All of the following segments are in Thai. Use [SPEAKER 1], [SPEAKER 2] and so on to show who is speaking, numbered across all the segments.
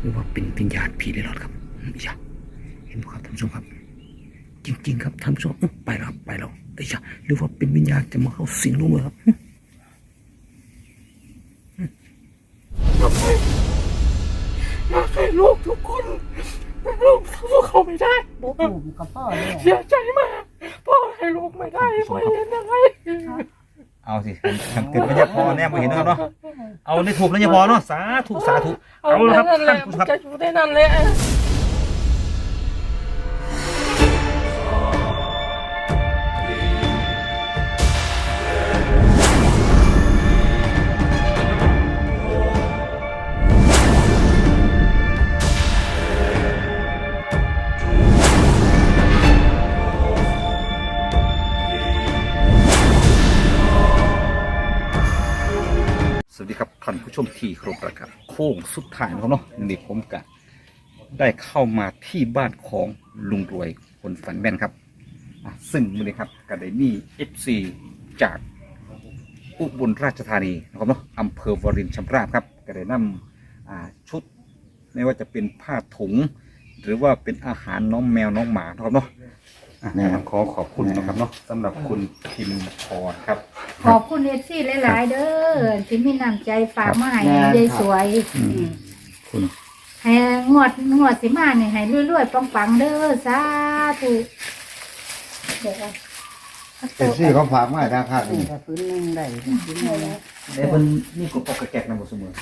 [SPEAKER 1] หรือว่าเป็นวิญญาณผีเร่ร่อนครับอืมอย่าเห็นไหมครับท่านผู้ชมครับ จริง ๆ ครับท่านผู้ชมอื้อไปแล้วครับไปแล้วไอ้ยาหรือว่าเป็นวิญญาณจะมาเข้าสิงลูกมือครับ
[SPEAKER 2] อยากให้ลูกทุกคนเป็นลูกสู้เขาไม่ได้
[SPEAKER 3] บ่ถูกกับพ่อเลย
[SPEAKER 2] เสียใจมากพ่อให้ลูกไม่ได้พ่อเห็นยังไง
[SPEAKER 1] เอาสิทำเกิดไม่ใช่พอแน่ไม่เห็นนะครับเนาะเอาในถูกแล้วจะพอเนาะสาธุสาธุ
[SPEAKER 2] เอา
[SPEAKER 1] เอาละครับ
[SPEAKER 2] นั่นแห
[SPEAKER 1] ท่า
[SPEAKER 2] ละ
[SPEAKER 1] นผู้ช
[SPEAKER 2] มั
[SPEAKER 1] ม
[SPEAKER 2] น
[SPEAKER 1] ครับ
[SPEAKER 2] จะอยู่ได้นั่นแหละ
[SPEAKER 1] ค้งสุดท้ายนะครับเนาะนี่ผมกะได้เข้ามาที่บ้านของลุงรวยคนฝันแม่นครับอะซึ่งมือนี้ครับก็ได้มีเอฟซีจากอุบลราชธานีนะครับเนาะอำเภอวรินชำราบครับก็ได้นำอ่าชุด ไม่ว่าจะเป็นผ้าถุง หรือว่าเป็นอาหารน้องแมวน้องหมานะครับเนาะ นะครับขอขอบคุณนะครับเนาะสำหรับคุณพิมพรครับ
[SPEAKER 3] ขอบคุณเอฟซีหลาย ๆ เด้อที่มีน้ำใจฝากมาให้ยายสวย
[SPEAKER 1] อืมคุณ
[SPEAKER 3] ให้งวดงวดสิมาเนี่ยให้รวยๆปังๆเด้อสาธุเดี๋ยวเอา
[SPEAKER 4] เป็นซี่เขาฝากมาทางข้างนี่
[SPEAKER 5] พื้นหนึ่งได้พื้นหนึ่ง
[SPEAKER 1] แต่เพิ่นมีกบปกกระแกกนำบ่เสมอ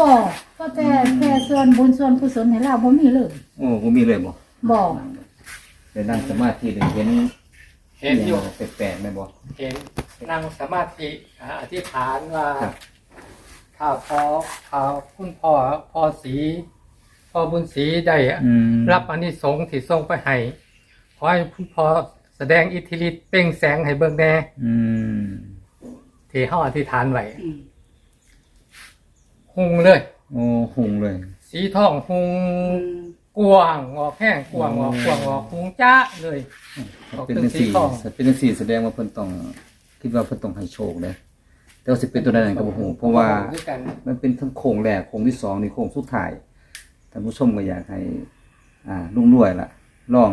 [SPEAKER 3] บอกก็แต่แต่ส่วนบุญส่วนกุศลให้เราบ่มีเลย
[SPEAKER 1] โอ้ผมมีเลยบ่
[SPEAKER 3] บอก
[SPEAKER 1] เดี๋ยวนั่งสมาธิเดี๋ยวเห็น
[SPEAKER 2] เห็นอยู่
[SPEAKER 1] แปลกๆแม่บ่
[SPEAKER 2] เห็นนั่งสมาธิอ่าอธิษฐานว่า
[SPEAKER 1] ครับ
[SPEAKER 2] ถ้าพอถ้าคุณพ่อพ่อสีพ่อบุญศรีได้
[SPEAKER 1] อืม
[SPEAKER 2] รับอานิสงส์ที่ส่งไปให้ขอให้คุณพ่อแสดงอิทธิฤทธิ์เปล่งแสงให้เบิ่งแน่
[SPEAKER 1] อืม
[SPEAKER 2] ที่เฮาอธิษฐานไว้หุงเลย
[SPEAKER 1] โอ้หุงเลย
[SPEAKER 2] สีทองหุง กวางออกแห้งกวางออกกวางออกหุงจ้าเลยออก
[SPEAKER 1] เป็น
[SPEAKER 2] เป็น
[SPEAKER 1] จังซี่
[SPEAKER 2] สีทอง
[SPEAKER 1] เป็นจังซี่แสดงว่าเพิ่นต้องคิดว่าเพิ่นต้องให้โชคเด้แต่ว่าสิเป็นตัวใดนั้นก็บ่ฮู้เพราะว่า
[SPEAKER 2] ด้วยกัน
[SPEAKER 1] มันเป็นทั้งโค้งแรกโค้งที่สองนี่โค้งสุดท้ายท่านผู้ชมก็อยากให้ อ่าลุงรวยล่ะลอง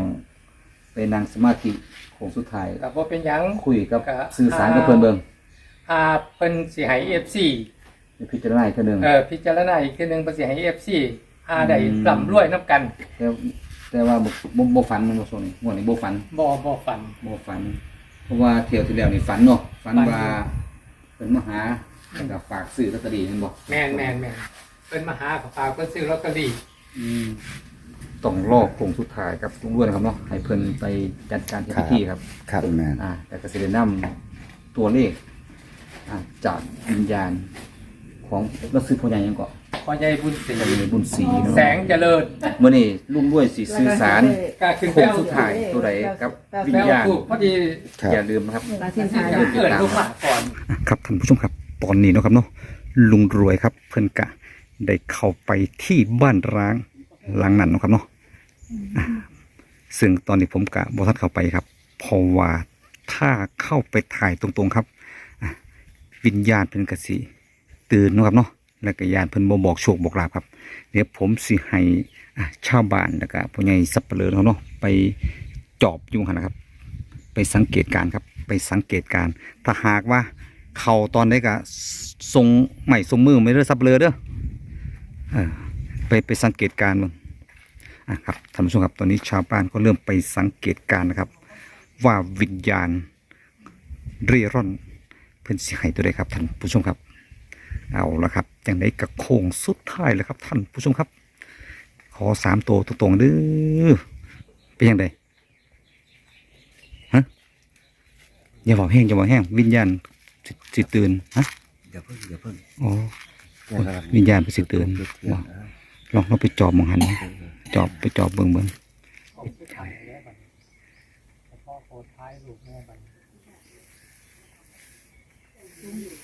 [SPEAKER 1] ไปนั่งสมาธิโค้งสุดท้าย
[SPEAKER 2] กับว่าเป็นหยัง
[SPEAKER 1] คุยกับ
[SPEAKER 2] ก็
[SPEAKER 1] สื่อสารกับเพิ่นเบิ่ง
[SPEAKER 2] อาเพิ่นสิให้ FC
[SPEAKER 1] ไปพิจารณาอีกเทื่อหนึง
[SPEAKER 2] เอ่อพิจารณาอีกทีหนึงเพิ่นสิให้ FC อาได้ร่ำรวยนํกัน
[SPEAKER 1] แต่แต่ว่าบ่บ่บ่ฝันมันบ่ส่วนนี้ม่วนนี้บ่ฝัน
[SPEAKER 2] บ่บ่ฝัน
[SPEAKER 1] บ่ฝัน เพราะว่าเที่ยวที่แล้วนี่ฝันเนาะฝัน
[SPEAKER 2] ฝัน
[SPEAKER 1] ว่าเพิ่นมาหาแล้วก็ฝากซื้อลอตเตอรี่นั่นบ่
[SPEAKER 2] แม่นแม่นแม่นเพิ่นมาหากับฝากเพิ่นซื้อลอตเตอรี่
[SPEAKER 1] อืมต้องรอโค้งสุดท้ายครับลุงรวยนะครับเนาะให้เพิ่นไปจัดการที่พิธีครับ
[SPEAKER 4] ครับแม่น
[SPEAKER 1] อ่าแต่ก็สิได้นำตัวเลขอ่าจากวิญญาณของรัซื้อพ่อใหญ่ยังเกาะ
[SPEAKER 2] พ่อใหญ่บุญศรี
[SPEAKER 1] บุญศรีเนาะ
[SPEAKER 2] แสงเจริญ
[SPEAKER 1] เมื่อนี้ลุงด้วยสิสื่อสาร
[SPEAKER 2] ก็ขึ้น
[SPEAKER 1] โค้
[SPEAKER 2] ไป
[SPEAKER 1] ง
[SPEAKER 2] เอา
[SPEAKER 1] สุดท้ายตัวใดครับวิญ
[SPEAKER 2] แล้ว
[SPEAKER 1] ญาณ
[SPEAKER 2] ถูกพอดี
[SPEAKER 4] ครับ
[SPEAKER 1] อย่าลืมนะครับ
[SPEAKER 3] เราสิ
[SPEAKER 2] สิ
[SPEAKER 3] ทาย
[SPEAKER 2] เกิดลูกหมาก่อน
[SPEAKER 1] ครับท่านผู้ชมครับตอนนี้เนาะครับเนาะลุงรวยครับ เพิ่นกะได้เข้าไปที่บ้านร้างหลังนั้นเนาะครับเนาะอ่าซึ่งตอนนี้ผมกะบอทันเข้าไปครับเพราะว่าถ้าเข้าไปถ่ายตรงๆครับอะวิญญาณเพิ่นกะสิตื่นเนาะครับเนาะ แล้วก็ญาณเพิ่นบ่บอกโชคบอกลาภครับ เดี๋ยวผมสิให้ชาวบ้านแล้วก็ผู้ใหญ่สับเปลือเขาเนาะไปจอบอยุงหันนะครับ ไปสังเกตการครับ ไปสังเกตการถ้าหากว่าเขาตอนนี้ก็ทรงใหม่ทรงมือไม่เลือซับเปลยเด้อเออไปไปสังเกตการมึงอะครับท่านผู้ชมครับตอนนี้ชาวบ้านก็เริ่มไปสังเกตการนะครับ ว่าวิญญาณเร่ร่อนเพื่อนสิให้ตัวใดครับท่านผู้ชมครับ เอาละครับอย่างไดกับโค้งสุดท้ายเลยครับท่านผู้ชมครับ ขอสามตัวตรงๆเด้อเป็นยังไงฮะอย่าบอกแห้งอย่าบอกแห้งวิญญาณสิสิตื่นฮะ
[SPEAKER 4] อย่าเพิ่งอย่าเพิ่ง
[SPEAKER 1] อ๋อวิญญาณไปสิตื่นบ่ลองเราไปจอบมองหันนะจอบไปจอบเบิ่งเบิ่ง
[SPEAKER 2] เ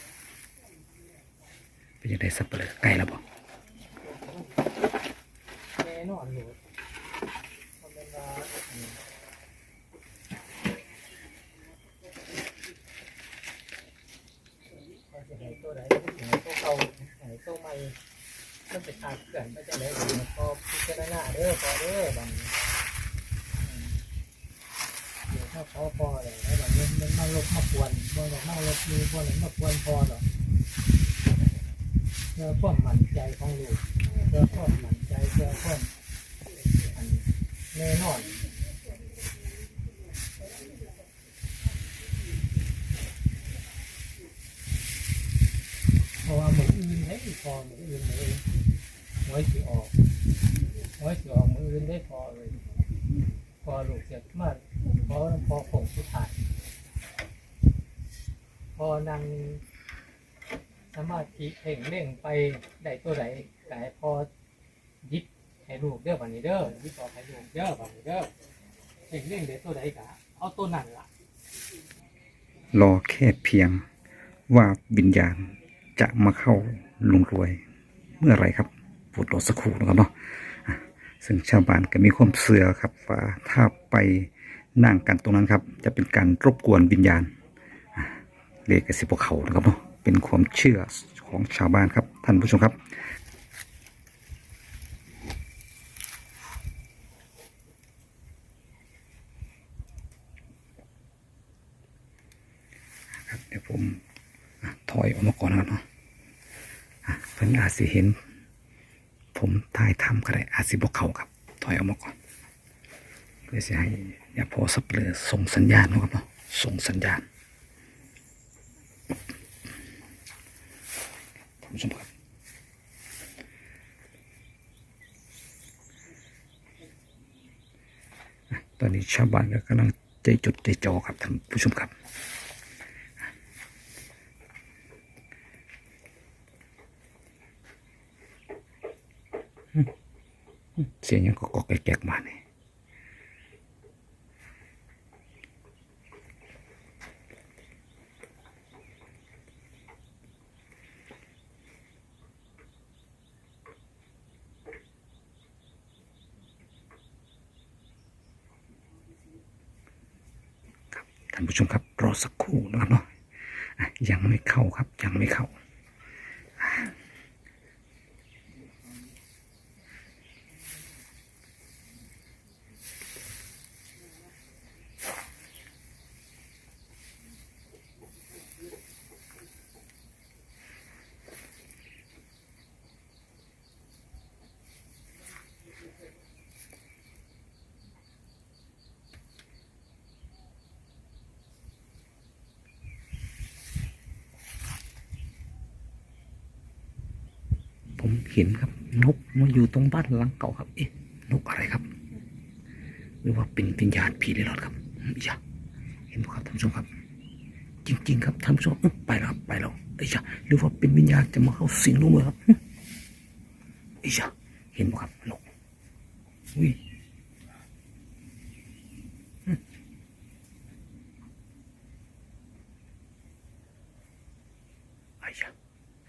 [SPEAKER 2] อ
[SPEAKER 1] เป็นยังไงสับเปลือใกล้แล้วบ
[SPEAKER 2] อนอยู่มันเป็นว่าเขาจะให้ตัวไหนตัวเก่าให้ตัวใหม่มันจะขาดเกลื่อนไปจะไหนพอพิจารณาเด้อพอเด้อบางเดี๋ยวถ้าเขาพอเลยแล้วแบบนี้มันมาลบมาควนบ่อยากมาลบมีบ่อยากมาควนพอหรอ เพื่อความมั่นใจของลูกเพื่อความมั่นใจเพื่อความอันแน่นอนเพราะว่าหมืออื่นให้พอหมืออื่นเลยหวยสิออกหวยสิออกมืออื่นได้พอเลย พอลูกเสียมากพอพอผงสุดท้ายพอนั่ง สมาธิเพ่งเล่งไปได้ตัวไหนแต่พอยิบให้ลูกเด้อบันนี้เด้อยิบออกให้ลูกเด้อบันนี้เด้อเพ่งเล่งได้ตัวไหนกะเอาตัวนั้นล่ะ
[SPEAKER 6] รอแค่เพียงว่าวิญญาณจะมาเข้าลุงรวยเมื่อไรครับปวดรอสักครู่นะครับเนาะซึ่งชาวบ้านก็มีความเสื่อครับว่าถ้าไปนั่งกันตรงนั้นครับ จะเป็นการรบกวนวิญญาณอะเลขกระสิบพวกเขานะครับเนาะ เป็นความเชื่อของชาวบ้านครับท่านผู้ชมครับครับเดี๋ยวผมอถอยออกมาก่อนนะครับเนาะอะเพิ่นอาจสิเห็น ผมถ่ายทำก็ได้อาจสิบอกเขาครับ ถอยออกมาก่อนเพื่อจะให้อย่าพอสับเลยส่งสัญญาณนะครับเนาะส่งสัญญาณ ผู้ชมครับตอนนี้ชาวบ้านก็กำลังใจจดใจจ่อครับท่านผู้ชมครับเสียงยังก็กอกแกกมาเนี่ยครับท่านผู้ชมครับรอสักครู่นะครับเนาะอะยังไม่เข้าครับ ยังไม่เข้า ผม เห็นครับ นกมาอยู่ตรงบ้านหลังเก่าครับ เอ๊ะนกอะไรครับ หรือว่าเป็นวิญญาณผีเร่ร่อนครับอืมอย่าเห็นไหมครับท่านผู้ชมครับ จริง ๆ ครับท่านผู้ชมไปแล้วไปแล้วเอ้ยอย่าหรือว่าเป็นวิญญาณจะมาเข้าสิงลูกเลยครับอื้อเอ้ยอย่าเห็นไหมครับนกอุ้ยอื้อเอ้ยอย่า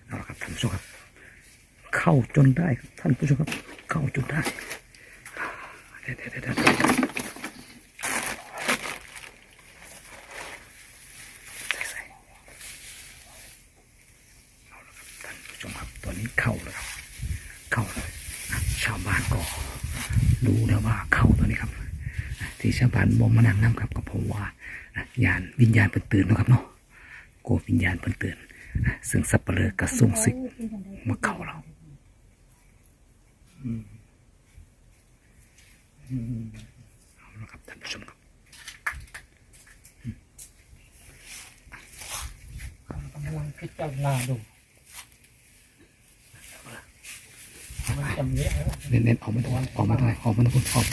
[SPEAKER 6] เอาละครับท่านผู้ชมครับ เข้าจ นได้ครับท่านผู้ชมครับเข้าจนได้เดี๋ยวเดี๋ยวเดี๋ยวเดี๋ยวใส่ใส่เอนนี้เข้าแล้วเข้าเลยชาวบ้านก็รู้แล้วว่าเข้าตัวนี้ครับ ที่ชาวบ้านมองมานั่งน้ำครับก็เพราะว่าอะญาณวิญญาณเป็นตื่นนะครับเนาะโกวิญญาณเป็นตื่นอะซึ่งสับเปลือกระส่งสิกมาเข้าเราเอาละครับท่านผู้ชมครับ
[SPEAKER 2] กำลังพิจารณาดูมันจำเนี้ยแล้ว
[SPEAKER 6] เน้นเน้นๆออกมาตรงออกมาตรงไหนออกมาตรงออก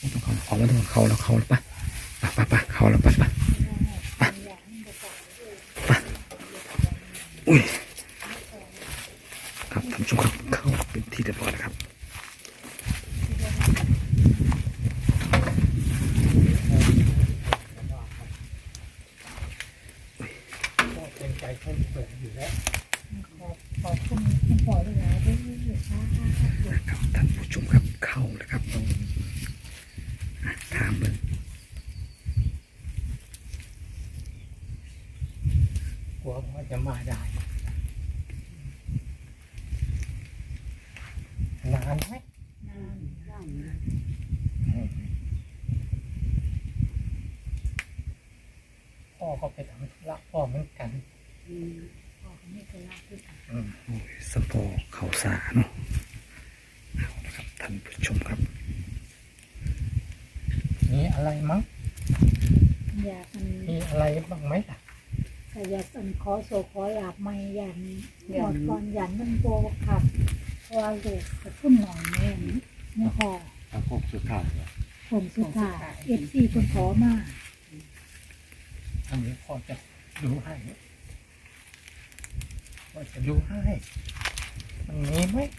[SPEAKER 6] มาตรงเขาออกมาตรงเขาแล้วเขาแล้วปะปะปะปะเขาแล้วปะปะปะปะ อุ้ยครับท่านผู้ชมครับเข้าเป็นที่เรียบร้อยแล้วครับ
[SPEAKER 2] เป็นใจท่านเปิดอยู่แล้ว
[SPEAKER 3] ขอบคุณคุณพ่อด้วยนะด้วยค่ะ
[SPEAKER 6] นะครับท่านผู้ชมครับเข้าแล้วครับอะถามเบิ่ง
[SPEAKER 2] กลัวว่าจะมาได้านไหมพ่อก็ไปทำธุระพ่อเหมือนกัน
[SPEAKER 1] สปอเขาสาเนาะเอาละครับ ท่านผู้ชมครับ
[SPEAKER 2] มีอะไรมั้ง
[SPEAKER 3] อยากมัน
[SPEAKER 2] มีอะไรบ้างไหมล่ะ
[SPEAKER 3] ก็อยากอันขอโซขอหลาบไม่ยันหอดก่อนยันมันโบขับเพราะว่าลูกกระทุ่นหน่อยแม่นไม่พอ
[SPEAKER 4] ถ้าพวกสุดท้ายเนี่ย
[SPEAKER 3] ผมสุดท้ายเอฟซีคนขอมา
[SPEAKER 2] อันนี้พ่อจะดูให้พ่อจะดูให้ มันมีไหมเอ๊ะ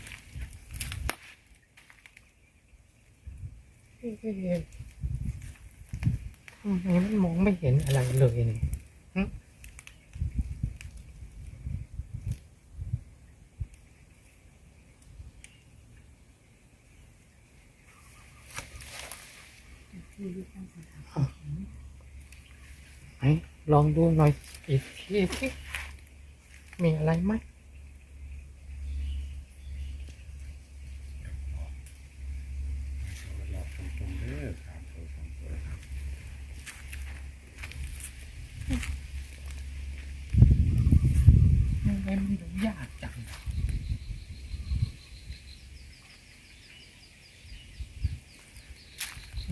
[SPEAKER 2] ทำไมมันมองไม่เห็นอะไรเลยนี่ลองดูหน่อยอีกทีสิมีอะไรไหม ทำไมมันดูยากจังฮ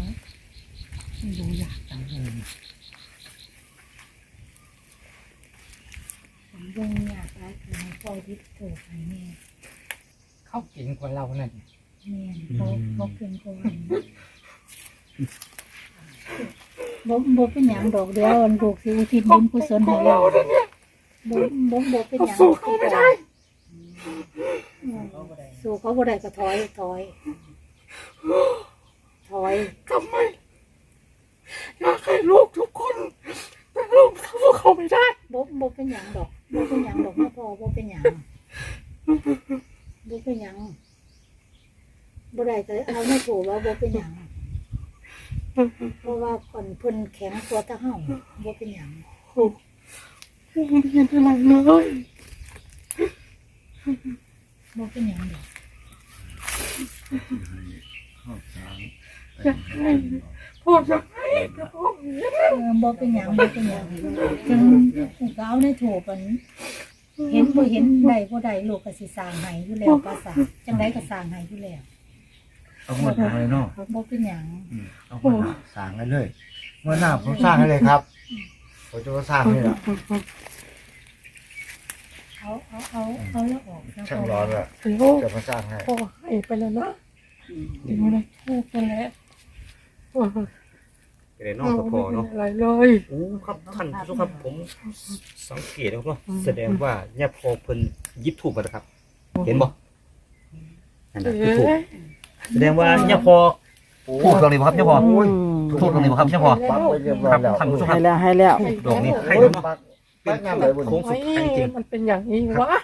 [SPEAKER 2] ะมันดูยากจังเลย
[SPEAKER 3] ผมยังอยากได้คือให้พ่อยึดโถให้แม่
[SPEAKER 2] เขาเก่งกว่าเรานั่น
[SPEAKER 3] แม่เขาเขาเก่งกว่าบ่บ่เป็นหยังดอกเดียวลูกสิอุทิศบุญกุศลให้เราบ่บ่บ่เป็นหยังสู้เขาไม่ได้สู้เขาบ่ได้ก็ถอยถอย ถอย
[SPEAKER 2] ทำไมอยากให้ลูกทุกคนแต่ลูกสู้เขาไม่ได้
[SPEAKER 3] บ่บ่เป็นหยังดอกบ่เป็นหยังดอกมาพอบ่เป็นหยังบ่เป็นหยัง บ่ได้ก็เอาไม่ถูกว่าบ่เป็นหยังเพราะว่าคนเพิ่นแข็งกว่าแตะเฮาบ่เป็นหยัง
[SPEAKER 2] ไม่เห็นอะไรเลย
[SPEAKER 3] บ่เป็นหยังดอก
[SPEAKER 4] ข้าวสาร
[SPEAKER 2] พ่อจะให้กับพ่อ
[SPEAKER 3] เออบ่เป็นหยังบ่เป็นหยังถึงก็เอาในถูกกันเห็นบ่เห็นได้บ่ได้ลูกก็สิสร้างให้อยู่แล้วภาษาจังไดก็สร้างให้อยู่แล้ว
[SPEAKER 4] เอาหมดเลยเนาะ
[SPEAKER 3] บ่เป็นหยัง
[SPEAKER 4] เอาหมดสร้างให้เลยเมื่อหน้าผมสร้างให้เลยครับผมจะมาสร้างนี่แหละ
[SPEAKER 3] เอาเอาเอาเอาแล้วออกแล้ว
[SPEAKER 4] ช่างร้อนแหละ
[SPEAKER 2] เดี๋ยว
[SPEAKER 4] จะมาสร้างให้
[SPEAKER 2] พ่อให้ไปแล้วนะเดี๋ยวนะพูดไปแล้ว
[SPEAKER 1] เป็นไงเนอกสปอเนาะ
[SPEAKER 2] อะไรเลย
[SPEAKER 1] โอ้ครับท่านผู้ชมครับผมสังเกตนะครับเนาะแสดงว่าเนี่ยพอเพิ่นยิบถูกมาแล้วครับ เห็นบ่นั่นนะคือถูก แสดงว่าเนี่ยพอถูกตรงนี้บ่ครับเนี่ยพอถูกตรงนี้บ่ครับเนี่ยพอ
[SPEAKER 4] ปักไปเรียบร้อยแล้ว
[SPEAKER 1] ท่านผู้ชมค
[SPEAKER 5] ให้
[SPEAKER 1] รับ
[SPEAKER 5] แล้วให้แล้ว
[SPEAKER 1] ดอกนี้ให้
[SPEAKER 4] โอ้
[SPEAKER 1] แล้
[SPEAKER 4] ยว
[SPEAKER 1] เนาะ
[SPEAKER 4] ปักปักงามเลยบน
[SPEAKER 1] โค้งสุดท้ายจริง
[SPEAKER 2] มันเป็นอย่างนี้วะ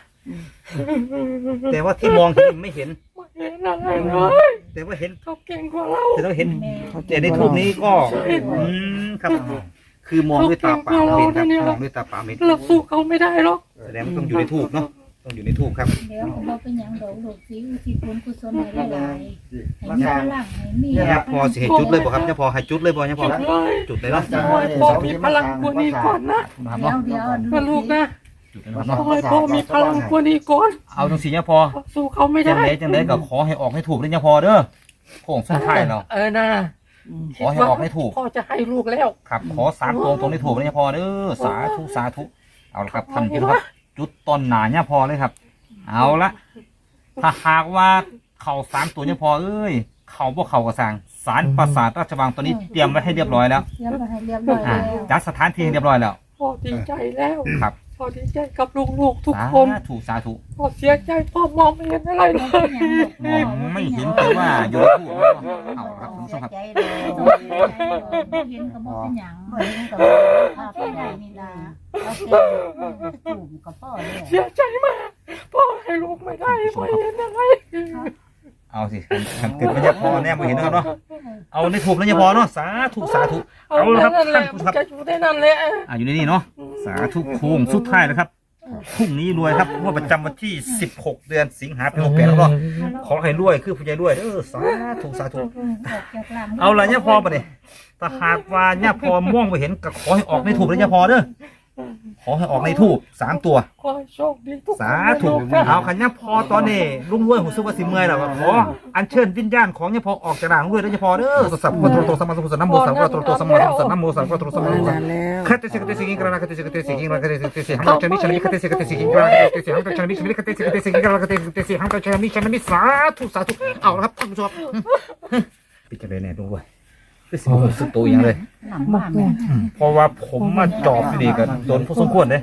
[SPEAKER 1] แต่ว่าที่มองเห็นไม่เห็น
[SPEAKER 2] ไม่เห็นอะไรเลย
[SPEAKER 1] แต่ว่าเห็น
[SPEAKER 2] เขาเก่งกว่าเรา
[SPEAKER 1] แต่เราเห็น
[SPEAKER 3] แม่
[SPEAKER 1] แต่ในทูปนี้ก็อืมครับ คือมองด้วยตาเปล่าเห็นครับมองด้วยตาเปล่าเห็น
[SPEAKER 2] เราสู้เขาไม่ได้หรอก
[SPEAKER 1] แสดงว่าต้องอยู่ในทูปเนาะ ต้องอยู่ในทูปครับ
[SPEAKER 3] เดี๋ยวบ่เป็นหยังดอกลูกสิอุทิศบุญกุศลให้หลายๆให้
[SPEAKER 4] มา
[SPEAKER 3] มี
[SPEAKER 4] สร้าง
[SPEAKER 3] พลังให้มี
[SPEAKER 1] เนี่ยพอสิให้จุดเลยบ่ครับเนี่ยพอให้จุดเลยบ่เนี่ยพอ
[SPEAKER 2] เลย
[SPEAKER 1] จุดเลยเนาะ
[SPEAKER 2] โอ้ยพ่อมีพลังกว่านี้ก่อนนะ
[SPEAKER 1] นะครับ
[SPEAKER 3] เดี๋ยว
[SPEAKER 1] เนาะ
[SPEAKER 3] เดี๋ยว
[SPEAKER 2] นะลูกนะ
[SPEAKER 1] จุดเลยนะครับ
[SPEAKER 2] โอ้
[SPEAKER 1] เนาะ
[SPEAKER 2] ยพ่อมีพลังกว่านี้ก่อน
[SPEAKER 1] เอาจังสีเนี่ยพอ
[SPEAKER 2] สู้เขาไม่
[SPEAKER 1] จัง
[SPEAKER 2] ได้
[SPEAKER 1] ไดจังไดก็ขอให้ออกให้ถูกเลยเนี่ยพอเด้อโค้งสุดท้ายเรา
[SPEAKER 2] เออนะ
[SPEAKER 1] ขอให้ออกให้ถูก
[SPEAKER 2] พ่อจะให้ลูกแล้ว
[SPEAKER 1] ครับขอสามตรงตรงนี้ถูกเลยเนี่ยพอเด้อสาธุสาธุเอาละครับท่านผู้ชมครับ จุดต้นหนาเนี่ยพอเลยครับ เอาละถ้าหากว่าเข่าสามตัวเนี่ยพอเอ้ยเข่าพวกเข่ากระสังสารประสาทราชวังตัวนี้เตรียมไว้ให้เรียบร้อยแล้ว
[SPEAKER 3] เตรียมไว้ให้เรียบร้อย
[SPEAKER 1] อ่า
[SPEAKER 3] แล้ว
[SPEAKER 1] จัดสถานที่ให้เรียบร้อยแล้ว
[SPEAKER 2] พ่อดีใจแล้ว
[SPEAKER 1] ครับ
[SPEAKER 2] พ่อดีใจกับลูกๆทุก
[SPEAKER 1] สา
[SPEAKER 2] คน
[SPEAKER 1] ธุสาธุ
[SPEAKER 2] พ่อเสียใจพ่อมองไม่เห็นอะไรเล
[SPEAKER 3] บ่เป็น
[SPEAKER 2] ย
[SPEAKER 3] หยังดอก
[SPEAKER 1] มองไม่เห็นแต่ว่าอยู่ในทูปแล้วเอาละครับคุณผู้ชมครับ
[SPEAKER 3] ใจเด้อบ่เห็นก็บ่เป็นหยังบ่เห็นก็บ่พาไปได้นี่ล่ะเอาแค่ถูกก็พอแล้ว
[SPEAKER 2] เสียใจมาก พ่อให้ลูกไม่ได้ไม่เห็นอะไร
[SPEAKER 1] เอาสิขันเกิดไม่ใช่พอแน่มาเห็นนะครับเนาะเอาในถูกแล้วเนี่ยพอเนาะสาธุสาธุเอาละครับ
[SPEAKER 2] นั่นแหละ
[SPEAKER 1] ท่านผู้ชมครับ
[SPEAKER 2] จะอยู่ได้นั่นแหละ
[SPEAKER 1] อ่าอยู่ในนี่เนาะสาธุโค้งสุดท้ายแล้วครับพรุ่งนี้รวยครับงวดประจำวันที่ 16 เดือนสิงหาคม68แล้วก็ขอให้รวยคือผู้ใหญ่รวยเด้อสาธุสาธุ
[SPEAKER 3] ออกจากหลัง
[SPEAKER 1] เอาละเนี่ยพอปะเนี่ยถ้าหากว่าเนี่ยพอม่วงไปเห็นก็ขอให้ออกในถูกเลยเนี่ยพอเด้อ ขอให้ออกในถูกสามตัว
[SPEAKER 2] ขอให้โชคดีทุกคน
[SPEAKER 1] สาธุเอาขันเนี่ยพอตอนนี้ลุงรวยหูซึกว่าสิเมื่อยแล้วก็ขออัญเชิญวิญญาณของเนี่ยพอออกจากร่างลุงรวยแล้วเนี่ยพอเด้อสัพพะโตโตสัมมาสัมพุทธัสสะนะโมสัพพะโตโตสัมมาสัมพุทธัสสะนะโมสัพพะโตโตสัมมาสัมพุทธัสสะ
[SPEAKER 5] แล้ว
[SPEAKER 1] คติสิกติสิกิงกระนาคติสิกติสิกิงกระนาคติสิกติสิหังตชนิชนิคติสิกติสิกิงกระนาคติสิหังตชนิชนิคติสิกติสิกิงกระนาคติสิกติสิหังตชนิชนิสาธุสาธุเอาละครับท่านผู้ชมปิดกันเลยเนี่ยลุงรวย คือสิบหกสิบตัวอย่างเลย
[SPEAKER 3] หลังบ้านแม่
[SPEAKER 1] เพราะว่าผมมาจอบนี่ก็โดนพอสมควรเลย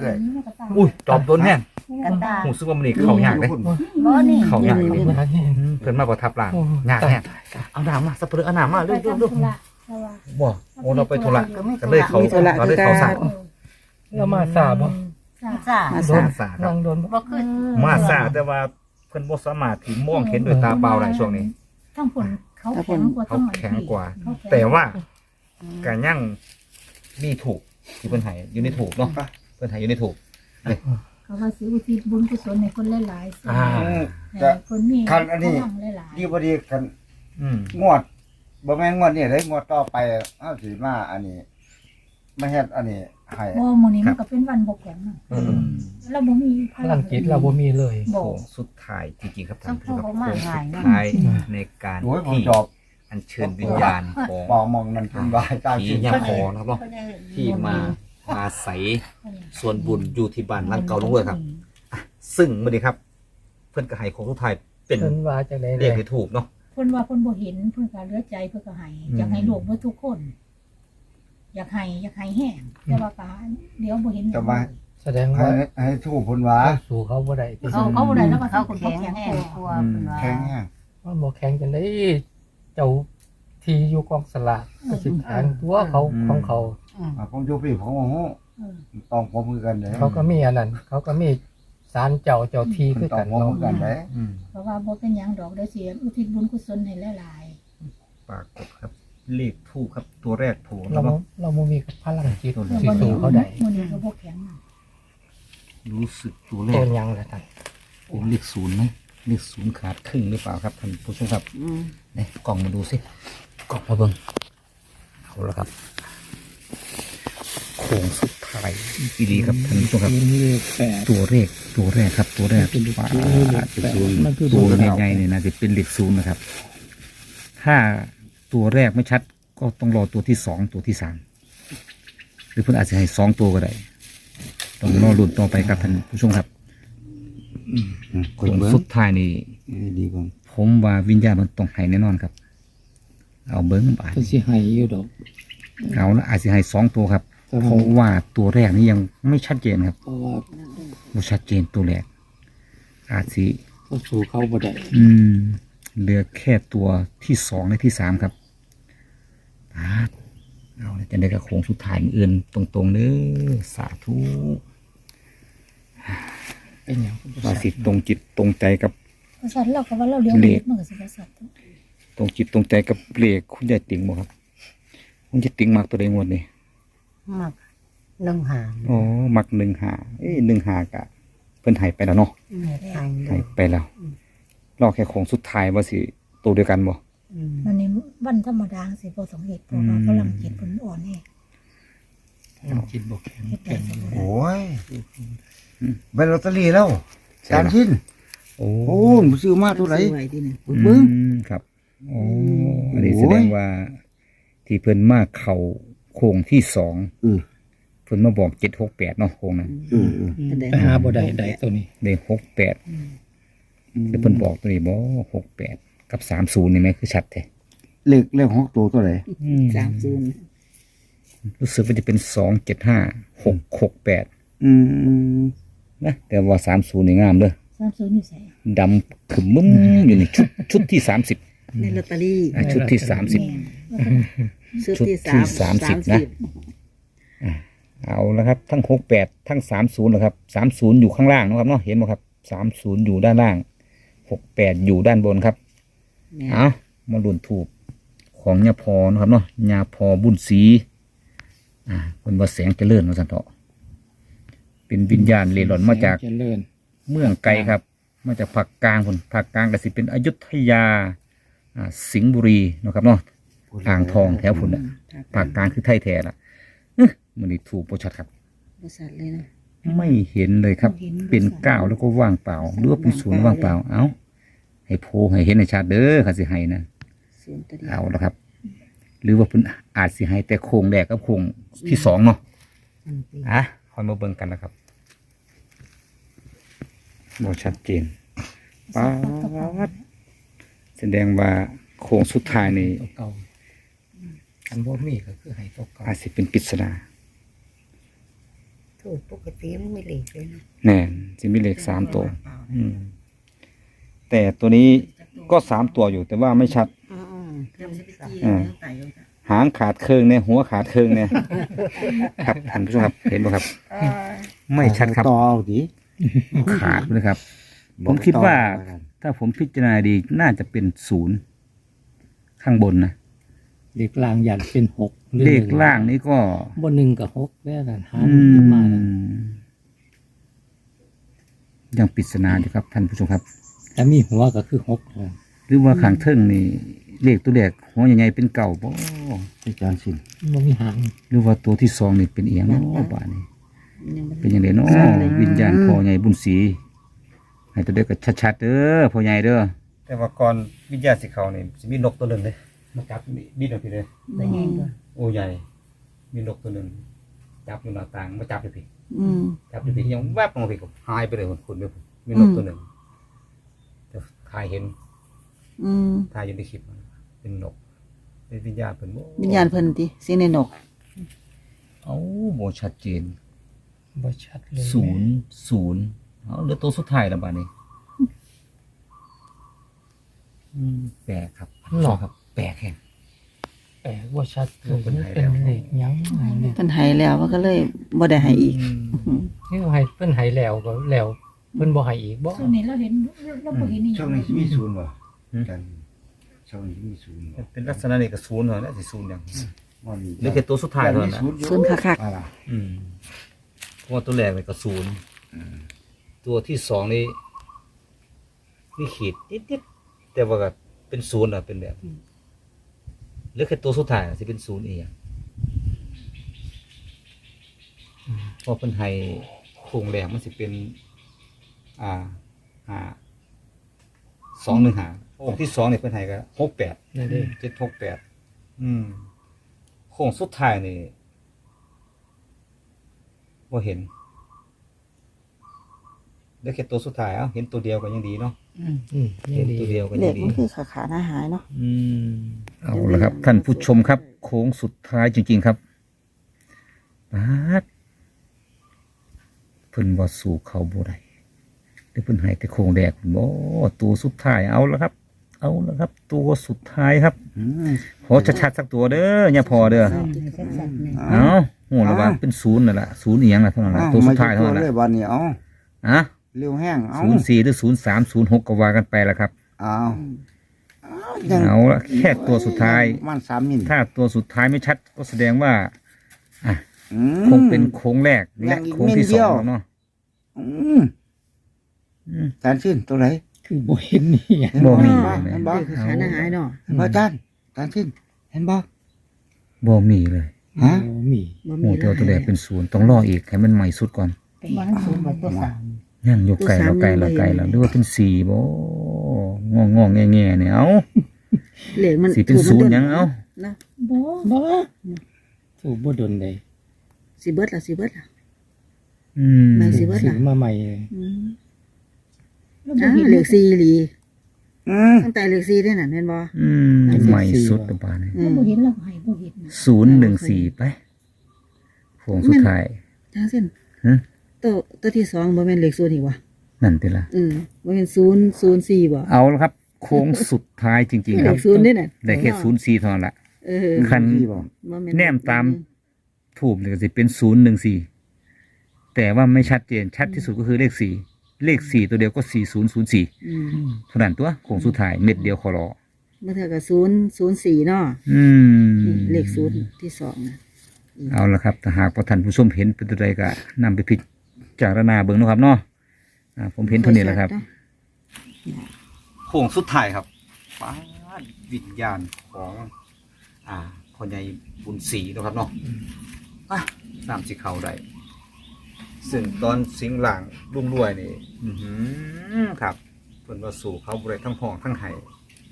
[SPEAKER 1] อุ้ยจอบโดนแห้ง
[SPEAKER 3] กันตา
[SPEAKER 1] หูซึกว่ามันนี่เข่ายากเลย
[SPEAKER 3] บ่นี่
[SPEAKER 1] เข่ายากเลยเพิ่นมาประทับร่างยากแห้งเอาหน้ำมาสเปรย์เอาหน้ำมาเร็วเร็วเร็วบ่โอ้เราไปธุระก็เลยเขาเราเลยเขาสั่ง
[SPEAKER 2] เรามาสาบ่
[SPEAKER 3] จ้า
[SPEAKER 5] มาสา
[SPEAKER 1] สาครับ
[SPEAKER 2] งโดน
[SPEAKER 3] บ่ขึ้น
[SPEAKER 1] มาซาแต่ว่าเพิ่นบ่สามารถที่มองเห็นด้วยตาเปล่าได้ช่วงนี้
[SPEAKER 3] ทั้งผล เขาแข็งกว่า
[SPEAKER 1] เขา
[SPEAKER 3] ทั้งหมด
[SPEAKER 1] แข็งกว่า แต่ว่าก็ยังมีถูกที่เพิ่นให้อยู่ในถูกเนาะเพิ่นให้อยู่ในถูก
[SPEAKER 3] เขาว่าสิอุทิศบุญกุศลให้คนหลายๆสิ
[SPEAKER 1] อ่า
[SPEAKER 3] ให้คนมี
[SPEAKER 4] คันอันนี้
[SPEAKER 3] พลังหลาย
[SPEAKER 4] ดีบ่ดีกัน
[SPEAKER 1] อืม
[SPEAKER 4] งวดบ่แม่นงวดนี่เลยงวดต่อไปเอ้าสิมาอันนี้ มาเฮ็ดอันนี้ให้
[SPEAKER 3] ๆบ่มื้อนี้มันก็เป็นวันบ่แข็งน่ะ
[SPEAKER 1] อืม
[SPEAKER 3] เราบ่มีพ
[SPEAKER 2] พลังจิตเราบ่มีเลย
[SPEAKER 3] บ่
[SPEAKER 1] โค้งสุดท้ายจริงๆครับท่านผู้ชมครับ
[SPEAKER 3] สั
[SPEAKER 1] โค้
[SPEAKER 3] ง
[SPEAKER 1] ง
[SPEAKER 3] คม
[SPEAKER 1] สุ
[SPEAKER 3] เขา
[SPEAKER 1] ด
[SPEAKER 3] มาง่ายนะ
[SPEAKER 1] ท้ายในการ
[SPEAKER 4] โอ้ยผม
[SPEAKER 1] ที่
[SPEAKER 4] จอบ
[SPEAKER 1] อัญเชิญวิญญาณของ
[SPEAKER 4] ปองมองนั่นเป็นบายตาย
[SPEAKER 1] ผี
[SPEAKER 4] สิ
[SPEAKER 1] ยาคอนะครับเนาะที่มาอาศัยส่วนบุญอยู่ที่บ้านหลังเก่าลุงเว้ยครับซึ่งมื้อนี้ครับ เพิ่นก็ให้โค้งสุดท้ายเป็น
[SPEAKER 2] เพิ่นว่าจังได๋
[SPEAKER 1] เล
[SPEAKER 2] เล
[SPEAKER 1] ข
[SPEAKER 2] ย
[SPEAKER 1] ที่ถูกเนาะ
[SPEAKER 3] เพิ่นว่าเพิ่นบ่เห็นเพิ่นก็เหลือใจเพิ่นก็ให้
[SPEAKER 1] อืม
[SPEAKER 3] อยากให้ลูกเบิดทุกคน อยากให้อยากให้แห้งแต่ว่าก็เดี๋ยวบ่เห็น
[SPEAKER 4] จะมา
[SPEAKER 2] แสดง
[SPEAKER 4] ให้
[SPEAKER 2] ว่า
[SPEAKER 4] ให้ถูกเพิ่นว่า
[SPEAKER 2] เราสู้เขาบ่ได้ที่
[SPEAKER 3] เขาเขาบ่ได้แล้วก็เขาคนแข็งแห้ง
[SPEAKER 5] กลัวเป็นว่า
[SPEAKER 4] แข็งแฮง
[SPEAKER 2] มันบ่แข็งจังได๋เจ้าที่อยู่กองสลากก็สิแข็งตัวเขาของเขา
[SPEAKER 4] อ่าผมอยู่พี่ผมโอ้โห
[SPEAKER 3] เออ
[SPEAKER 4] ต้องผมคือกันเด้
[SPEAKER 2] เขาก็มีอันนั้น เขาก็มีศาลเจ้าเจ้าที่
[SPEAKER 4] เพิ่
[SPEAKER 2] คื
[SPEAKER 4] น
[SPEAKER 2] อ
[SPEAKER 4] ต้อ
[SPEAKER 2] กั
[SPEAKER 4] ง
[SPEAKER 2] น
[SPEAKER 4] ผม
[SPEAKER 2] เนาะ
[SPEAKER 4] คือกันเด้
[SPEAKER 1] อืม
[SPEAKER 3] เพราะว่าบ่เป็นหยังดอกเดี๋ยวสิอุทิศบุญกุศลให้หลาย
[SPEAKER 1] ปรากฏครับ เลขถูกครับตัวแรกถูก
[SPEAKER 2] เรา
[SPEAKER 1] แล้ว
[SPEAKER 2] บ่เราบ่มีพลังจิต
[SPEAKER 3] ๆแต่
[SPEAKER 2] สิ
[SPEAKER 3] บ่
[SPEAKER 2] สู้
[SPEAKER 3] นี้
[SPEAKER 2] เขาได้
[SPEAKER 3] มื้อนี้ก็บ่แข็ง
[SPEAKER 1] รู้สึกตัวเล
[SPEAKER 2] ต้
[SPEAKER 1] ข
[SPEAKER 2] นยังล่ะท่าน
[SPEAKER 1] เป็นเลขศูนย์ไหมเลขศูนย์ขาดครึ่งหรือเปล่าครับท่านผู้ชมครับ
[SPEAKER 5] อืม
[SPEAKER 1] นี่กล่องมาดูสิกล่องมาเบิ่งเอาละครับโค้งสุดท้ายอีดีครับท่านผู้ชมครับตัวเลขตัวแรกครับ ตัวแรกฟ้าตัวใหญ่ๆเนี่ยนะจะเป็นเลขศูนย์นะครับ ถ้า ตัวแรกไม่ชัด ก็ต้องรอตัวที่สองตัวที่สามหรือเพื่อนอาจจะให้สองตัวก็ได้ต้องรอรุ่นต่อไปครับท่านผู้ชมครับโค้งสุดท้ายนี่
[SPEAKER 4] ดีกว่า
[SPEAKER 1] ผมว่าวิญญาณมันต้องให้แน่นอนครับ เอาเบิ้งบาท
[SPEAKER 5] ก็สิให้อยู่ดอก
[SPEAKER 1] เอาละอาจจะให้สองตัวครับ
[SPEAKER 5] แต่
[SPEAKER 1] เพ
[SPEAKER 5] ว่า
[SPEAKER 1] ราะว่าตัวแรกนี่ยังไม่ชัดเจนครับ
[SPEAKER 5] เพราะว่า
[SPEAKER 1] ไม่ชัดเจนตัวแรกอาจสิ
[SPEAKER 5] เขาสู้เขาบ่ได้
[SPEAKER 1] อืม เหลือแค่ตัวที่สองและที่สามครับปาดเอาละจะได้กับโค้งสุดท้ายอื่นตรงๆเด้อสาธุ
[SPEAKER 5] เป็นหยัง
[SPEAKER 1] ว่าสิตรงจิตตรงใจกับ
[SPEAKER 3] ๆประสาทเราก็ว่าเราเลี้ยง
[SPEAKER 1] เล
[SPEAKER 3] เด็
[SPEAKER 1] ข
[SPEAKER 3] กมันก็สิประสาท
[SPEAKER 1] ตรงจิตตรงใจกับเลขคุณยายติ๋งบ่ครับ คุณยายติ๋งมากตัวใดงวดนี่
[SPEAKER 5] มักนึ่งหา
[SPEAKER 1] อ๋อมักหนึ่งหาเอ้ยหนึ่งหากะ เพิ่นใหายไปแล้วเนาะ
[SPEAKER 5] ทาง
[SPEAKER 1] ใหายไปแล้ว รอแค่ของสุดท้ายว่าสิตัวเดียวกันบ่
[SPEAKER 5] อืม
[SPEAKER 3] วันนี้วันธรรมดาสิบ่สองเฮ็ดเพราะว่าพลังจิตเพิ่นอ่อนแอ
[SPEAKER 2] จิตบ่แข็ง
[SPEAKER 3] เฮ็ดได้ก็บ่ได้
[SPEAKER 4] โอ้ยใบลอตเตอรี่แล้ว
[SPEAKER 1] ใช่
[SPEAKER 4] การ
[SPEAKER 1] ล่ะ
[SPEAKER 4] ชิ้น
[SPEAKER 1] โอ้
[SPEAKER 4] โอ้มันซื้อมาเท่าไหร่
[SPEAKER 5] สวยดีนี่
[SPEAKER 1] อื
[SPEAKER 4] เบิ้ง
[SPEAKER 1] มครับโอ้อันนี้
[SPEAKER 4] โอ้ย
[SPEAKER 1] แสดงว่า ที่เพิ่นมาเข่าโค้งที่สอง
[SPEAKER 4] เออ
[SPEAKER 1] เพิ่นมาบอกเจ็ดหกแปดเนาะโค้งนั้น
[SPEAKER 4] เออเออ
[SPEAKER 2] ไปหาบ่ได้ได้ตัวนี้
[SPEAKER 1] ได้หกแปด แต่เพิ่นบอกตัวนี้บ่หกแปดกับสามศูนย์นี่ไหมคือชัดแท้
[SPEAKER 4] เลขเลขหกตัวเท่าไหร่
[SPEAKER 5] สามศูนย์
[SPEAKER 1] รู้สึกว่าจะเป็นสองเจ็ดห้าหกหกแปด
[SPEAKER 4] อืม
[SPEAKER 1] นะแต่ว่าสามศูนย์นี่งามเด้อ
[SPEAKER 3] 30อยู่ไส
[SPEAKER 1] ดำขึ้นมึมอยู่ในชุดชุดที่สามสิบ
[SPEAKER 5] ในลอตเตอรี่
[SPEAKER 1] อะชุดที่สามสิบ
[SPEAKER 3] แม่น
[SPEAKER 5] ชุด
[SPEAKER 1] ชุด
[SPEAKER 5] ที่
[SPEAKER 1] ที่
[SPEAKER 5] สาม
[SPEAKER 1] สามสิบนะ เอาแล้วครับ ทั้งหกแปดทั้งสามศูนย์นะครับสามศูนย์อยู่ข้างล่างนะครับเนาะเห็นไหมครับสามศูนย์อยู่ด้านล่าง หกแปดอยู่ด้านบนครับ
[SPEAKER 5] เนี่ย
[SPEAKER 1] เอามาลุ่นถูกของยาพอนะครับเนาะยาพอบุญศรีอ่าคนว่าแสงเจริญมาสันเถาะเป็นวิญญาณเล่ร่อนมาจาก
[SPEAKER 2] เจริญ
[SPEAKER 1] เมืองไกลครับ มาจากภาคกลางคนภาคกลางก็สิเป็นอยุธยาอ่าสิงห์บุรีเนาะครับเนาะอ่างทองแถวพุ่นน่ะภาคกลางคือไทยแท้ละเอ้อมันนี่ถูกประชัดครับ
[SPEAKER 5] บริษัทเลยนะ
[SPEAKER 1] ไม่เห็นเลยครับ เป็นเก้าแล้วก็ว่างเปล่าหรือว่าเป็นศูนย์ว่างเปล่า เอาให้โพให้เห็นในชาติเด้อค่ะสิให้นะ
[SPEAKER 5] ศูนย์ตัวเดียว
[SPEAKER 1] เอาแล้วครับ หรือว่าเพิ่นอาจสิให้แต่โครงแรกกับโครงที่สองเนาะ
[SPEAKER 5] อืม
[SPEAKER 1] อะคอยมาเบิ่งกันนะครับบ่ชัดเจนป๊าดแสดงว่าโครงสุดท้ายนี่
[SPEAKER 2] ตัวเก่าอันบ่มีก็คือให้ตัวเก่า
[SPEAKER 1] อาจสิเป็นปริศนา
[SPEAKER 5] ถูกปกติมันไม่เหล็กเลยนะ
[SPEAKER 1] แน่นสิมีเลขสามตัว อืม แต่ตัวนี้ก็สามตัวอยู่แต่ว่าไม่ชัด
[SPEAKER 5] อ๋อเครื่องสิบสี่
[SPEAKER 1] อ่า
[SPEAKER 5] ไต่เอาจ้ะ
[SPEAKER 1] หางขาดเคืองเนี่ยหัวขาดเคืองเนี่ย ครับท่านผู้ชมครับ เห็นไหมครับ ไม่ชัดครับ
[SPEAKER 4] ต่อเอาดิ
[SPEAKER 1] ขาดเลยครับ ผมคิดว่า ถ้าผมพิจารณาดีน่าจะเป็นศูนย์ข้างบนนะ
[SPEAKER 2] เลขล่างยันเป็นหกหรือ
[SPEAKER 1] เลขล่างนี้ก็
[SPEAKER 2] บนหนึ่งกับหกแน่นอนหา
[SPEAKER 1] อื
[SPEAKER 2] ขึ้นมาแล้ว
[SPEAKER 1] มยังปริศนาอยู่ครับท่านผู้ชมครับ
[SPEAKER 2] แต่มีหัวก็คือหกนะ
[SPEAKER 1] หรือว่าขางเทิงนี่เลขตัวแรกหัวใหญ่ๆเป็นเก่าบ่
[SPEAKER 4] อาจารย์สิน
[SPEAKER 2] มันมีหาง
[SPEAKER 1] หรือว่าตัวที่สองนี่เป็นเอียงเนาะบ้านนี้
[SPEAKER 5] ยังไม่
[SPEAKER 1] เป็นอย่างไรเนาะวิญญาณพ่อใหญ่บุญศรีให้ตัวเด็กก็ชัดๆเด้อพ่อใหญ่เด้อแต่ว่าก่อนวิญญาณสิเขานี่สิมีนกตัวหนึ่งเลยมาจับบินออกไปเลย
[SPEAKER 5] ตัวใหญ่กว่า
[SPEAKER 1] โอ้ใหญ่ มีนกตัวหนึ่งจับอยู่หน้าต่างมาจับอยู่พี่
[SPEAKER 5] อืม
[SPEAKER 1] จับอยู่พี่ยังแวบลงไปก็หายไปเลยคนคุณไปผมมีนกตัวหนึ่งแต่ถ่ายเห็น
[SPEAKER 5] อืม
[SPEAKER 1] ถ่ายอยู่ในคลิปเป็นนกเป็นวิญญาณเป็นโอ้
[SPEAKER 5] วิญญาณเพิ่นติสิในนก
[SPEAKER 1] เอ้าโบชัดเจน
[SPEAKER 2] บ่ชัดเลย
[SPEAKER 1] ศูนย์ศูนย์เอาเหลือตัวสุดท้ายแล้วบ้านี้อืมแปลกครับหรอครับ แปลกแห่ง
[SPEAKER 2] แปลว่าชัดเลย
[SPEAKER 1] เป็น
[SPEAKER 2] มัน
[SPEAKER 1] ไฮ
[SPEAKER 2] เป็น
[SPEAKER 1] แล้ว
[SPEAKER 2] เลขหยังไงเนี่ย
[SPEAKER 5] เพิ่นให้แล้วมันก็เลยบ่ได้ให้อีกอืม
[SPEAKER 2] นี่ให้เพิ่นให้แล้วก็แล้วเพิ่นบ่ให้อีกบ่
[SPEAKER 3] ส่วนนี้เราเห็นเราบ่เห็นนี่
[SPEAKER 4] ช่องนี้มีศูนย์บ่อาจารย์ช่องนี้มีศูนย์บ่
[SPEAKER 1] เป็นลักษณะนี้ก็ศูนย์เหรอเนี่ยสิศูนย์อย่าง
[SPEAKER 4] มันมี
[SPEAKER 1] เหลือแค่ตัวสุดท้ายเท่านั้นนะ
[SPEAKER 5] ศูนย์คัก
[SPEAKER 4] อะไร
[SPEAKER 1] อืมเพราะว่าตัวแรกเนี่ยก็ศูนย์ตัวที่สองนี่นี่ขีดนิดๆแต่ว่าก็เป็นศูนย์อะเป็นแบบเหลือแค่ตัวสุดท้ายน่ะสิเป็นศูนย์เองเพราะเป็นไฮโครงแรกมันสิเป็น อ่าหาสองหนึ่งหาโค้งที่สองเนี่ยเป็นไฮก็หกแปด
[SPEAKER 2] นั่นเอง
[SPEAKER 1] เจ็ดหกแปดอืมโค้งสุดท้ายนี่ว่าเห็นได้แค่ตัวสุดท้ายเอ้าเห็นตัวเดียวก็ยังดีเนาะ
[SPEAKER 5] อืม
[SPEAKER 2] อืม
[SPEAKER 1] เห็
[SPEAKER 2] นี่
[SPEAKER 1] น
[SPEAKER 2] ดี
[SPEAKER 1] ตัวเดียวก็
[SPEAKER 5] เล
[SPEAKER 1] ยั
[SPEAKER 5] ข
[SPEAKER 1] งดี
[SPEAKER 5] มันคือขาขาหน้าหายเนาะ
[SPEAKER 1] อืมเอาละครับ ท่านผู้ชมครับ โค้งสุดท้ายจริง ๆ ครับปาดเพิ่นว่าสู่เขาบ่ได้เดี๋ยวเพิ่นให้แต่โค้งแรกบ่ตัวสุดท้ายเอาละครับ เอาละครับ ตัวสุดท้ายครับ
[SPEAKER 4] อืม
[SPEAKER 1] ขอชัดๆสักตัวเด้ออย่าพอเด้อเอาโหระวังเป็นศูนย์นั่นแหละศูนย์เอียงนะเท่านั้นแหละตัวสุดท้ายเท่านั้นแห
[SPEAKER 4] เล
[SPEAKER 1] ละ
[SPEAKER 4] ยวันนี้เอา
[SPEAKER 1] อะ
[SPEAKER 4] เร็วแห้งเอา
[SPEAKER 1] ศูนย์สี่หรือศูนย์สามศูนย์หกก็ว่ากันไปแล้วครับ
[SPEAKER 4] เอาเอา
[SPEAKER 1] เอาละแค่ตัวสุดท้าย
[SPEAKER 4] มันสามมิล
[SPEAKER 1] ถ้าตัวสุดท้ายไม่ชัดก็แสดงว่า
[SPEAKER 4] อืม
[SPEAKER 1] คงเป็นโค้งแรกและ
[SPEAKER 4] ยังอีก
[SPEAKER 1] โค้งที่
[SPEAKER 4] เม็ดเดี
[SPEAKER 1] ส
[SPEAKER 4] ย
[SPEAKER 1] อ
[SPEAKER 4] ว
[SPEAKER 1] งเนาะ
[SPEAKER 4] อืม
[SPEAKER 1] อืม
[SPEAKER 4] อาจารย์สินตัวไหน
[SPEAKER 2] คือบ่เห็นนี่หยัง
[SPEAKER 1] บ่มี
[SPEAKER 4] เห็น
[SPEAKER 1] เลย
[SPEAKER 4] บ่
[SPEAKER 5] เลขขาขาหน้าหายเนาะ
[SPEAKER 4] เห็นบ่อาจารย์อาจารย์สินเห็นบ่
[SPEAKER 1] บ่มีเลย
[SPEAKER 4] ฮะ
[SPEAKER 2] โอ้มี
[SPEAKER 5] บ่
[SPEAKER 1] โห
[SPEAKER 5] มี
[SPEAKER 1] ตัวตัวแรกเป็นศูนย์ต้องรออีกให้มันใหม่สุดก่อน
[SPEAKER 3] มันสูงกว่าตัวสาม
[SPEAKER 1] ยังยกไก่แล้วไก่แล้วไก่แล้วหรือว่าเป็นสี่บ่งองงๆแง่ๆเนี่ยเอา
[SPEAKER 5] เลขมัน
[SPEAKER 1] สีเป็นศูนย์ยังเอา
[SPEAKER 5] นะ
[SPEAKER 3] บ่
[SPEAKER 2] บ่ถูกบ่ดนได้
[SPEAKER 5] สิเบิดล่ะสิเบิดล่ะ
[SPEAKER 1] อืม
[SPEAKER 5] ไม่สิเบิด
[SPEAKER 2] ซื้
[SPEAKER 5] ล่ะ
[SPEAKER 2] อมาใหม่
[SPEAKER 5] อืม
[SPEAKER 3] เราบ่
[SPEAKER 5] อ่า
[SPEAKER 3] เห็น
[SPEAKER 5] เลขสี่อีหลี
[SPEAKER 4] อืม
[SPEAKER 5] ตั้งแต่เลขสี่ได้น่ะเห็นบ่
[SPEAKER 1] อืมใหม่สุดหรือเปล่าเนี่ย
[SPEAKER 5] อื
[SPEAKER 3] เรา
[SPEAKER 5] ม
[SPEAKER 3] บ่เห็นเราให้บ่เห็นนะ
[SPEAKER 1] ศูนย์หนึ่งสี่ไปโค้งสุดท้าย
[SPEAKER 5] ทางเส้น
[SPEAKER 1] ฮะ
[SPEAKER 5] ตัวตัวที่สองบ่แม่นเลขศูนย์อีกวะ
[SPEAKER 1] นั่นติละ
[SPEAKER 5] อืมบ่แม่นศูนย์ศูนย์สี่บ่
[SPEAKER 1] เอาละครับ โค้งสุดท้ายจริง ๆ ค
[SPEAKER 5] เล
[SPEAKER 1] รับ
[SPEAKER 5] ขศูนย์นี่น่ะ
[SPEAKER 1] ได้แค่ศูนย์สี่เท่านั้นละ
[SPEAKER 5] เออ
[SPEAKER 1] คัน
[SPEAKER 4] ที่บ่
[SPEAKER 5] บ่ม่
[SPEAKER 1] แนมตาม ถูกเลยก็สิเป็นศูนย์หนึ่งสี่แต่ว่าไม่ชัดเจนชัดที่สุดก็คือเลขสี่เลขสี่ตัวเดียวก็สี่ศูนย์ศูนย์สี่
[SPEAKER 5] อืม
[SPEAKER 1] เท่านั้นตัวโค้งสุดท้ายเม็ดเดียวขอรอ
[SPEAKER 5] เมื่อเท่ากับศูนย์ศูนย์สี่เนาะ
[SPEAKER 1] อืม
[SPEAKER 5] นี่เลขศูนย์ที่สองนะ
[SPEAKER 1] เอาละครับถ้าหากพอท่านผู้ชมเห็นเป็นตัวใดก็นำไปพิ จารณาเบิ่งเนาะครับเนาะอ่าผมเห็นเท่านี้แหละครับ โค้งสุดท้ายครับป้าดวิญญาณของ อ่าพ่อใหญ่บุญศรีเนาะครับเนาะอะน้ำสิเข้าได้ซึ่งตอนสิงหลังรุ่งรวยนี่อือหือครับเพิ่นว่าสู่เขาบริทั้งห้องทั้งไห้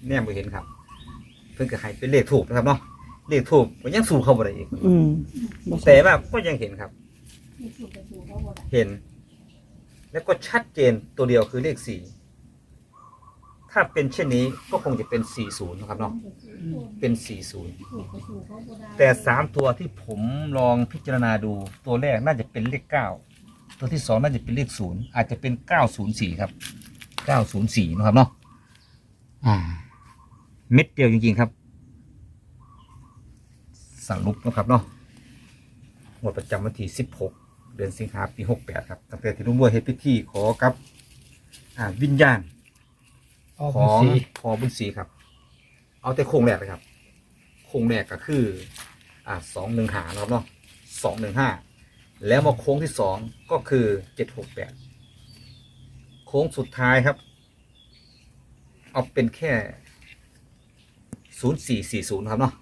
[SPEAKER 1] แน่บ่เห็นครับ เพิ่นก็ให้เป็นเลขถูกนะครับเนาะเลขถูกก็ยังสู่เขาบ่ได้อีก
[SPEAKER 5] อืมบ่
[SPEAKER 1] แต่ว่าก็ยังเห็นครับ
[SPEAKER 3] มีสูตรกระสูเขาบ่ได้
[SPEAKER 1] เห็น แล้วก็ชัดเจนตัวเดียวคือเลขสี่ถ้าเป็นเช่นนี้ก็คงจะเป็นสี่ศูนย์นะครับเนาะเป็นสี่ศูนย์
[SPEAKER 3] สูตรกระสูเขาบ่ได้
[SPEAKER 1] แต่สามตัวที่ผมลองพิจารณาดูตัวแรกน่าจะเป็นเลขเก้าตัวที่สองน่าจะเป็นเลขศูนย์อาจจะเป็นเก้าศูนย์สี่ครับเก้าศูนย์สี่นะครับเนาะอ่า เม็ดเดียวจริง ๆ ครับ สรุปนะครับเนาะหมวดประจำวันที่สิบหก เดือนสิงหาปีหกแปดครับตั้งแต่ที่ลุงบัวเฮ็ดพิธีขอกับ อ่าวิญญาณ
[SPEAKER 2] ออก
[SPEAKER 1] ข
[SPEAKER 2] มา
[SPEAKER 1] อง
[SPEAKER 2] สี
[SPEAKER 1] พอบุญศรีครับ เอาแต่โครงแรกเลยครับ โครงแรกก็คือ อ่าสองหนึ่งหานะครับเนาะสองหนึ่งห้าแล้วมาโค้งที่สองก็คือเจ็ดหกแปดโค้งสุดท้ายครับ เอาเป็นแค่ศูนย์สี่สี่ศูนย์ครับเนาะ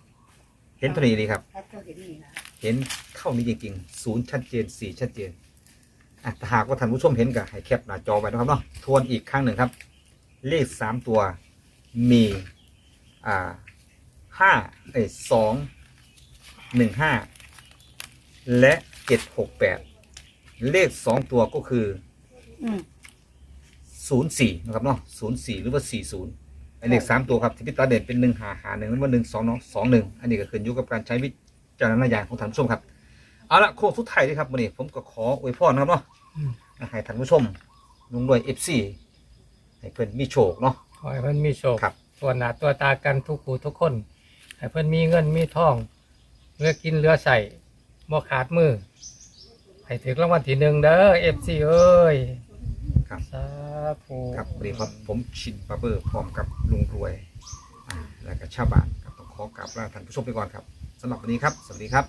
[SPEAKER 1] เห็นตัวนี้ดีครับ
[SPEAKER 3] ครับเจ้าเห็นนี่นะ
[SPEAKER 1] เห็นเท่านี้จริงๆศูนย์ชัดเจนสี่ชัดเจนอะถ้าหากว่าท่านผู้ชมเห็นก็ให้แคปหน้าจอไว้นะครับเนาะทวนอีกครั้งหนึ่งครับ เลขสามตัวมีอ่าห้าเอ้ยสองหนึ่งห้าและเจ็ดหกแปดเลขสองตัวก็คือ
[SPEAKER 3] อืม
[SPEAKER 1] ศูนย์สี่นะครับเนาะศูนย์สี่หรือว่าสี่ศูนย์ ไอเลขสามตัวครับที่พิตาเด่นเป็นหนึ่งหาหาหนึ่งหรือว่าหนึ่งสองน้องสองหนึ่งอันนี้ก็ขึ้นอยู่กับการใช้วิจารณญาณของท่านผู้ชมครับเอาละโค้งสุดท้ายด้วยครับวันนี้ผมก็ขออวยพรนะครับเนาะให้ท่านผู้ชมลุงรวยเอฟซีให้เพื่อนมีโชคเนาะ
[SPEAKER 2] ขอให้เพิ่นมีโชค
[SPEAKER 1] ครับ
[SPEAKER 2] ตัวหนาตัวตากันทุกผู้ทุกคน ให้เพิ่นมีเงินมีทองเหลือกินเหลือใส่บ่ขาดมือให้ถึงรางวัลที่หนึ่งเด้อเอฟซีเอ้ย
[SPEAKER 1] ครับ
[SPEAKER 2] สาธุ
[SPEAKER 1] ครับวันนี้ครับผมชินบาร์เบอร์พร้อมกับลุงรวยอ่าและก็ชาวบ้านครับต้องขอกราบลาท่านผู้ชมไปก่อนครับสำหรับวันนี้ครับ สวัสดีครับ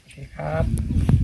[SPEAKER 2] สวัสดีครับ